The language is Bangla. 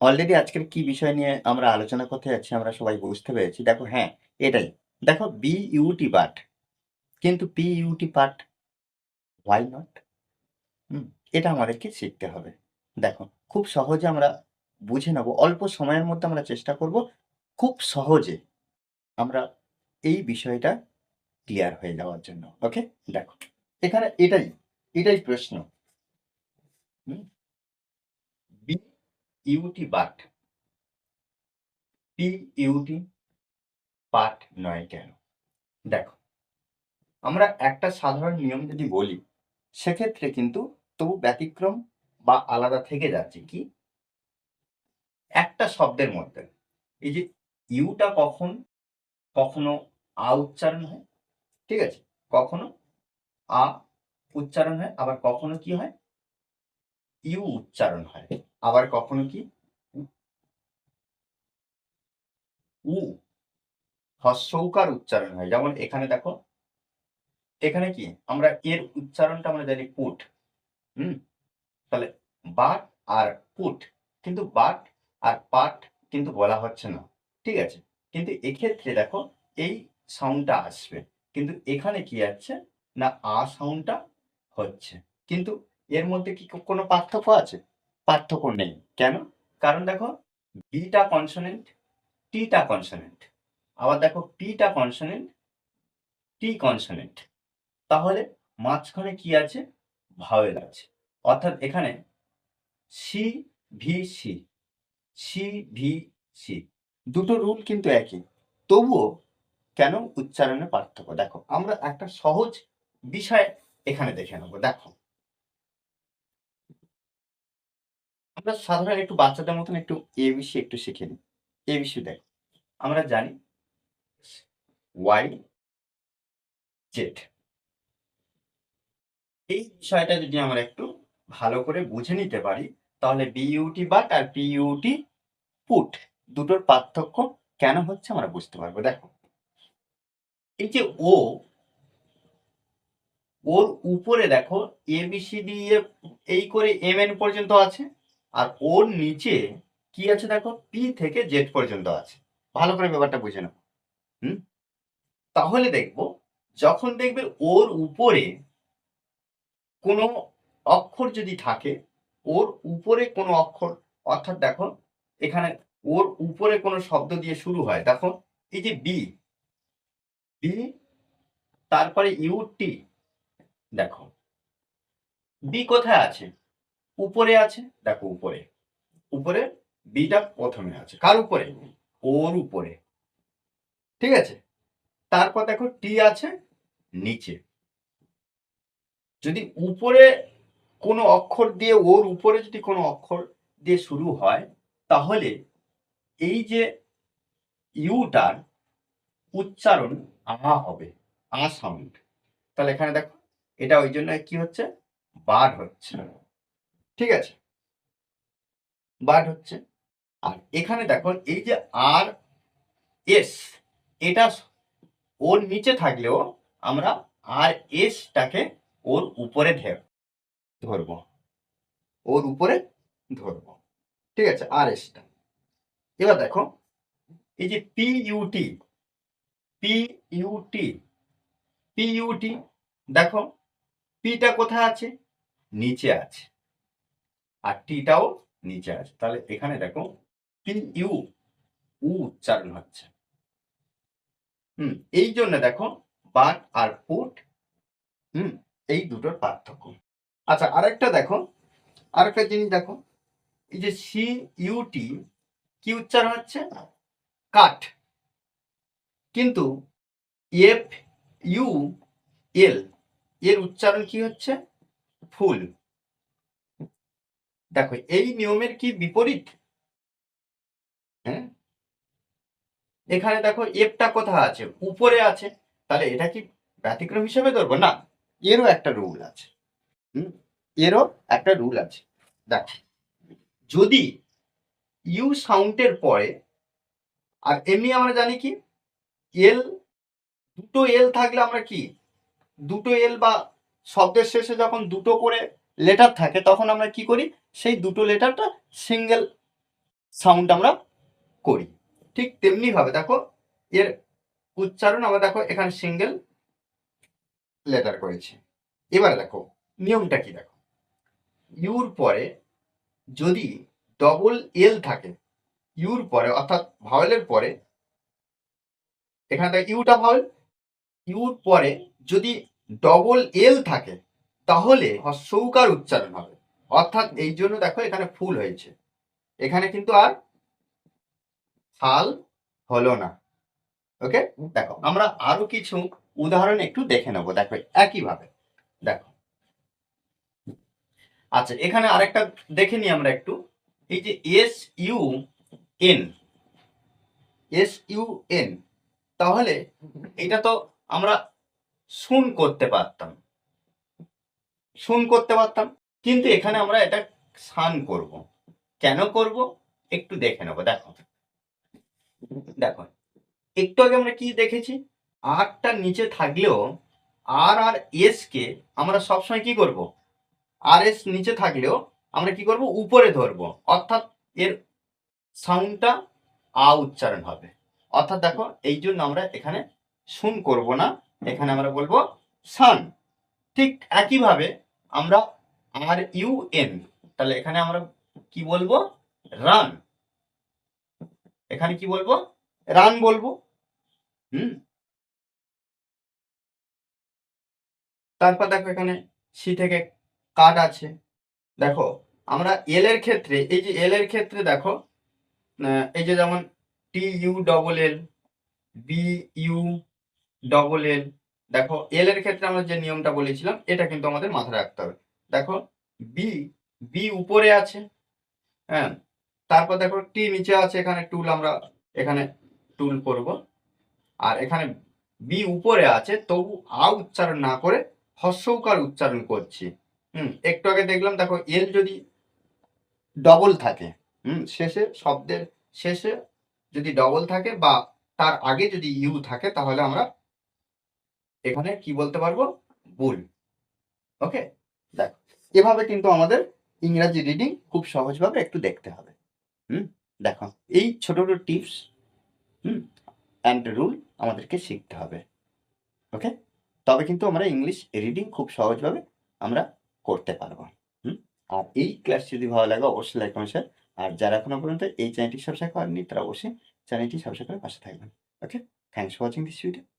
অলরেডি আজকের কি বিষয় নিয়ে আমরা আলোচনা করতে যাচ্ছি আমরা সবাই বুঝতে পেরেছি। দেখো হ্যাঁ এটাই। দেখো বি ইউটি পার্ট কিন্তু P UT part why not hmm, এটা আমাদেরকে শিখতে হবে। দেখো, খুব সহজে আমরা বুঝে নেব, অল্প সময়ের মধ্যে আমরা চেষ্টা করব, খুব সহজে আমরা এই বিষয়টা ক্লিয়ার হয়ে যাওয়ার জন্য। ওকে দেখো, এখানে এটাই এটাই প্রশ্ন। B UT but P UT part নয় কেন? দেখো, আমরা একটা সাধারণ নিয়ম যদি বলি, সেক্ষেত্রে কিন্তু তবু ব্যতিক্রম বা আলাদা থেকে যাচ্ছে কি? একটা শব্দের মধ্যে। এই যে ইউটা কখন, কখনো আ উচ্চারণ হয়, ঠিক আছে? কখনো আ উচ্চারণ হয়, আবার কখনো কি হয়? ইউ উচ্চারণ হয়। আবার কখনো কি? উ হস্যৌকার উচ্চারণ হয়। যেমন এখানে দেখো, এখানে কি? আমরা এর উচ্চারণটা আমরা জানি পুট। হুম? তাহলে বাট আর পুট কিন্তু বাট আর পাট কিন্তু বলা হচ্ছে না। ঠিক আছে? কিন্তু এক্ষেত্রে দেখো, এই সাউন্ডটা আসবে। কিন্তু এখানে কি আছে? না, আ সাউন্ডটা হচ্ছে। কিন্তু এর মধ্যে কি, কোনো পার্থক্য আছে? পার্থক্য নেই। কেন? কারণ দেখো বিটা কনসোনেন্ট টিটা কনসোনেন্ট আবার দেখো পিটা কনসোনেন্ট টি কনসোনেন্ট তাহলে মাঝখানে কি আছে? ভাওয়েল আছে। অর্থাৎ এখানে C V C C V C দুটো রুল কিন্তু একই। তবুও কেন উচ্চারণে পার্থক্য? দেখো, আমরা একটা সহজ বিষয় এখানে দেখে নেব। দেখো আমরা সাধারণ একটু বাচ্চাদের মতন একটু এ এবিসি একটু শিখে নিই। এবিসি দেখ। আমরা জানি ওয়াই জেড এই বিষয়টা যদি আমরা একটু ভালো করে বুঝে নিতে পারি, তাহলে বিইউটি বাট আর পিইউটি পুট দুটোর পার্থক্য কেন হচ্ছে আমরা বুঝতে পারব। দেখো, এই যে ও ওর উপরে দেখো A B C D A এই করে এম এন পর্যন্ত আছে। আর ওর নিচে কি আছে দেখো? পি থেকে জেড পর্যন্ত আছে। ভালো করে ব্যাপারটা বুঝে নাও। হুম? তাহলে দেখব, যখন দেখবে ওর উপরে কোনো অক্ষর যদি থাকে, ওর উপরে কোনো অক্ষর, অর্থাৎ দেখো, এখানে ওর উপরে কোনো শব্দ দিয়ে শুরু হয়। দেখো, এই যে বি বি তারপরে ইউটি দেখো বি কোথায় আছে? উপরে আছে, দেখো উপরে। উপরে বিটা প্রথমে আছে। কার উপরে? ওর উপরে। ঠিক আছে? তারপর দেখো টি আছে নিচে। যদি উপরে কোনো অক্ষর দিয়ে ওর উপরে যদি কোনো অক্ষর দিয়ে শুরু হয়, তাহলে এই যে ইউটার উচ্চারণ আ হবে, আ সাউন্ড তাহলে এখানে দেখো, এটা ওই জন্য কি হচ্ছে? বার হচ্ছে। ঠিক আছে? বাড হচ্ছে, আর এখানে দেখো, এই যে আর এস এটা ওর নিচে থাকলেও আমরা আর এসটাকে ওর উপরে ধরবো। ওর উপরে ধরবো। ঠিক আছে আর এসটা এবার দেখো, এই যে P UT P UT P UT দেখো পিটা কোথায় আছে? নিচে আছে। আর টিটাও নিচে আছে। তাহলে এখানে দেখো পি ইউ উ উচ্চারণ হচ্ছে। হুম, এই জন্য দেখো বাট আর পুট হুম, এই দুটোর পার্থক্য। আচ্ছা আরেকটা দেখো, আরেকটা জিনিস দেখো, এই যে সি ইউটি কি উচ্চারণ হচ্ছে? কাঠ কিন্তু এফ ইউ এল এর উচ্চারণ কি হচ্ছে? ফুল। দেখো, এই নিয়মের কি বিপরীত? হ্যাঁ? এখানে দেখো এফটা কোথায় আছে? উপরে আছে। তাহলে এটা কি ব্যতিক্রম হিসেবে ধরবো? না, এরও একটা রুল আছে। হুম? এরও একটা রুল আছে। দেখো, যদি ইউ সাউন্ডের পরে, আর এমনি আমরা জানি কি? এল দুটো এল থাকলে আমরা কি? দুটো এল বা শব্দের শেষে যখন দুটো করে লেটার থাকে, তখন আমরা কি করি? সেই দুটো লেটারটা সিঙ্গেল সাউন্ড আমরা করি। ঠিক তেমনি ভাবে দেখো, এর উচ্চারণ আমরা দেখো এখানে সিঙ্গেল লেটার করেছি। এবার দেখো, নিয়মটা কি দেখো? ইউর পরে যদি ডবল এল থাকে, ইউর পরে অর্থাৎ ভাওয়েলের পরে, এখানে ইউটা ভাওয়েল ইউর পরে যদি ডবল এল থাকে তাহলে হস্যৌকার উচ্চারণ হবে। অর্থাৎ এই জন্য দেখো এখানে ফুল হয়েছে। এখানে কিন্তু আর ফাল হলো না। ওকে? দেখো, আমরা আরও কিছু উদাহরণ একটু দেখে নেব। দেখো, একইভাবে। দেখো। আচ্ছা এখানে আরেকটা দেখে নিই আমরা একটু। এই যে S U N S U N তাহলে এটা তো আমরা শুন করতে পারতাম। শুন করতে পারতাম। কিন্তু এখানে আমরা এটা সান করব। কেন করব? একটু দেখে নেব, দেখো। দেখো, একটু আগে আমরা কি দেখেছি? আরটা নিচে থাকলেও আর আর এস কে আমরা সবসময় কি করব? আর এস নিচে থাকলেও আমরা কি করব? উপরে ধরবো। অর্থাৎ এর সাউন্ডটা আ উচ্চারণ হবে। অর্থাৎ দেখো, এই জন্য আমরা এখানে শুন করব না। এখানে আমরা বলব সান ঠিক একইভাবে আমরা আর ইউ এন তাহলে এখানে আমরা কি বলব? রান এখানে কি বলব? রান বলব। হুম। তারপর দেখো এখানে সি থেকে কাট আছে। দেখো, আমরা এল এর ক্ষেত্রে, এই যে এল এর ক্ষেত্রে দেখো এই যে যেমন T U double L B U double L দেখো এল এর ক্ষেত্রে আমরা যে নিয়মটা বলেছিলাম, এটা কিন্তু আমাদের মাথায় রাখতে হবে। দেখো বি বি উপরে আছে হ্যাঁ? তারপর দেখো টি নিচে আছে, এখানে টুল আমরা এখানে টুল করব। আর এখানে বি উপরে আছে, তবু আ উচ্চারণ না করে হস্যৌকার উচ্চারণ করছি। হুম, একটু আগে দেখলাম, দেখো এল যদি ডবল থাকে, হুম, শেষে শব্দের শেষে যদি ডবল থাকে বা তার আগে যদি ইউ থাকে, তাহলে আমরা এখানে কি বলতে পারব? বুল ওকে দেখ, এভাবে কিন্তু আমাদের ইংরাজি রিডিং খুব সহজভাবে একটু দেখতে হবে। হুম? দেখো, এই ছোট ছোট টিপস হুম? অ্যান্ড রুল আমাদেরকে শিখতে হবে। ওকে তবে কিন্তু আমরা ইংলিশ রিডিং খুব সহজভাবে আমরা করতে পারব। হুম? আর এই ক্লাস যদি ভালো লাগে, অবশ্যই লাইক শেয়ার আর যারা এখনও পর্যন্ত এই চ্যানেলটি সাবস্ক্রাইব করেননি, তারা অবশ্যই চ্যানেলটি সাবস্ক্রাইব করে পাশে থাকবেন। Okay thanks for watching this video